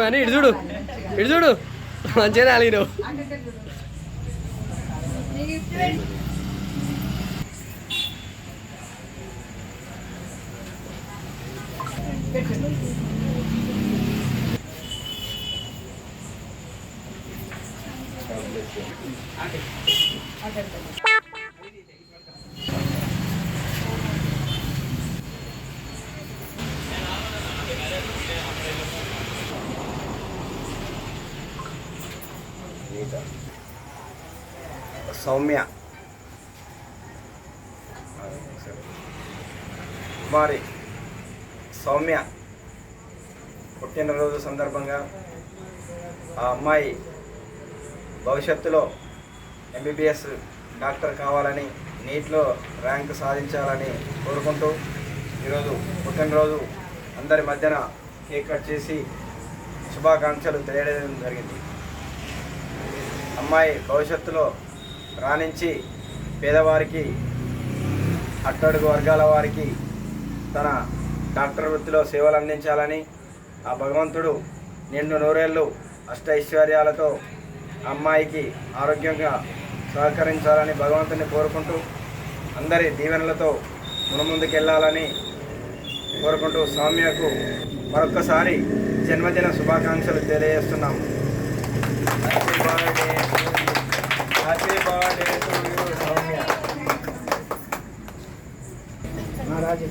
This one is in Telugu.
కానీ ఇటు చూడు ఇటు చూడు మంచిగా రాలిను Thank you. సౌమ్య కుమారి సౌమ్య పుట్టినరోజు సందర్భంగా ఆ అమ్మాయి భవిష్యత్తులో ఎంబీబీఎస్ డాక్టర్ కావాలని నీట్లో ర్యాంక్ సాధించాలని కోరుకుంటూ ఈరోజు పుట్టినరోజు అందరి మధ్యన కేక్ కట్ చేసి శుభాకాంక్షలు తెలియడం జరిగింది. అమ్మాయి భవిష్యత్తులో రాణించి పేదవారికి అట్టడుగు వర్గాల వారికి తన డాక్టర్ వృత్తిలో సేవలు అందించాలని ఆ భగవంతుడు నిండు నూరేళ్ళు అష్ట ఐశ్వర్యాలతో అమ్మాయికి ఆరోగ్యంగా సహకరించాలని భగవంతుని కోరుకుంటూ అందరి దీవెనలతో మునముందుకెళ్ళాలని కోరుకుంటూ స్వామ్యకు మరొక్కసారి జన్మదిన శుభాకాంక్షలు తెలియజేస్తున్నాము హ్యాపీ బర్త్డే హ్యాపీ బర్త్డే